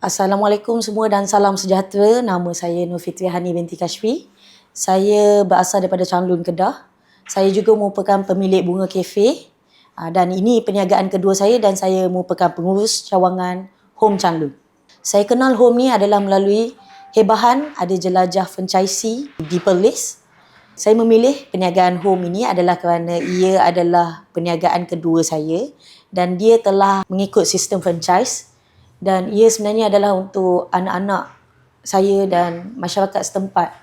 Assalamualaikum semua dan salam sejahtera. Nama saya Nur Fitri Hani binti Kashfi. Saya berasal daripada Changlun, Kedah. Saya juga merupakan pemilik bunga kafe ah, dan ini perniagaan kedua saya dan saya merupakan pengurus cawangan Home Changlun. Saya kenal Home ni adalah melalui hebahan ada jelajah franchisee di Perlis saya memilih perniagaan Home ini adalah kerana ia adalah perniagaan kedua saya dan dia telah mengikut sistem franchise dan ia sebenarnya adalah untuk anak-anak saya dan masyarakat setempat.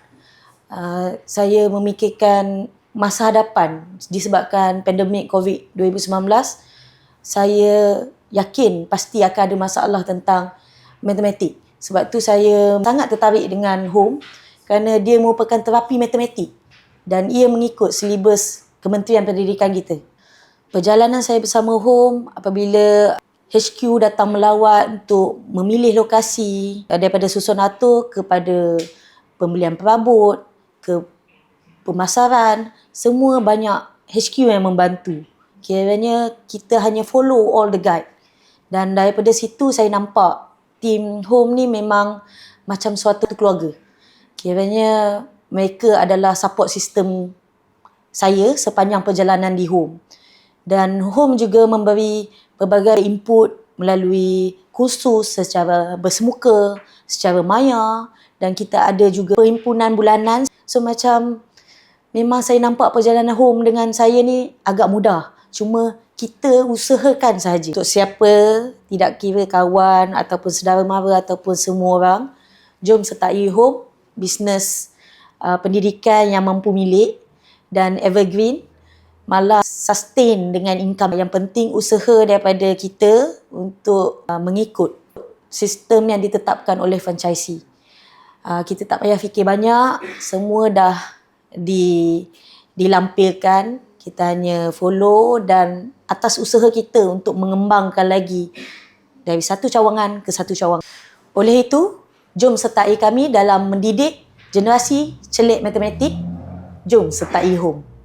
Uh, saya memikirkan masa hadapan disebabkan pandemik COVID 2019 saya yakin pasti akan ada masalah tentang matematik. Sebab tu saya sangat tertarik dengan home kerana dia merupakan terapi matematik dan ia mengikut silibus Kementerian Pendidikan kita. Perjalanan saya bersama home apabila HQ datang melawat untuk memilih lokasi daripada susun atur kepada pembelian perabot ke pemasaran semua banyak HQ yang membantu. Kiranya kita hanya follow all the guide. Dan daripada situ saya nampak tim home ni memang macam suatu keluarga. Kiranya mereka adalah support system saya sepanjang perjalanan di home. Dan home juga memberi pelbagai input melalui kursus secara bersemuka, secara maya dan kita ada juga perhimpunan bulanan. So macam memang saya nampak perjalanan home dengan saya ni agak mudah. Cuma kita usahakan sahaja. Untuk siapa, tidak kira kawan ataupun saudara mara ataupun semua orang, jom sertai home, bisnes uh, pendidikan yang mampu milik dan evergreen malah sustain dengan income. Yang penting usaha daripada kita untuk uh, mengikut sistem yang ditetapkan oleh franchisee. Uh, kita tak payah fikir banyak, semua dah di dilampirkan. Kita hanya follow dan atas usaha kita untuk mengembangkan lagi dari satu cawangan ke satu cawangan. Oleh itu, jom sertai kami dalam mendidik generasi celik matematik. Jom sertai home.